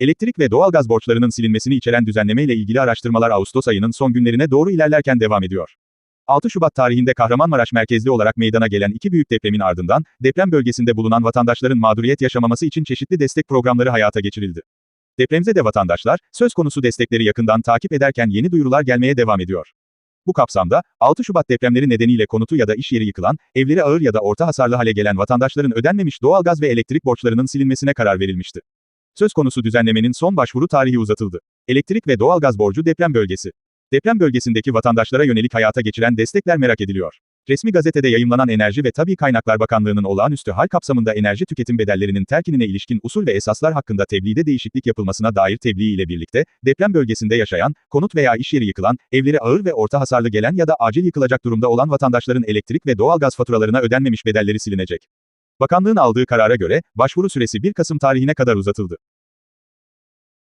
Elektrik ve doğalgaz borçlarının silinmesini içeren düzenleme ile ilgili araştırmalar Ağustos ayının son günlerine doğru ilerlerken devam ediyor. 6 Şubat tarihinde Kahramanmaraş merkezli olarak meydana gelen iki büyük depremin ardından, deprem bölgesinde bulunan vatandaşların mağduriyet yaşamaması için çeşitli destek programları hayata geçirildi. Depremzede vatandaşlar, söz konusu destekleri yakından takip ederken yeni duyurular gelmeye devam ediyor. Bu kapsamda, 6 Şubat depremleri nedeniyle konutu ya da iş yeri yıkılan, evleri ağır ya da orta hasarlı hale gelen vatandaşların ödenmemiş doğalgaz ve elektrik borçlarının silinmesine karar verilmişti. Söz konusu düzenlemenin son başvuru tarihi uzatıldı. Elektrik ve doğalgaz borcu deprem bölgesi. Deprem bölgesindeki vatandaşlara yönelik hayata geçiren destekler merak ediliyor. Resmi gazetede yayımlanan Enerji ve Tabi Kaynaklar Bakanlığı'nın olağanüstü hal kapsamında enerji tüketim bedellerinin terkinine ilişkin usul ve esaslar hakkında tebliğde değişiklik yapılmasına dair tebliğ ile birlikte, deprem bölgesinde yaşayan, konut veya iş yeri yıkılan, evleri ağır ve orta hasarlı gelen ya da acil yıkılacak durumda olan vatandaşların elektrik ve doğalgaz faturalarına ödenmemiş bedelleri silinecek. Bakanlığın aldığı karara göre, başvuru süresi 1 Kasım tarihine kadar uzatıldı.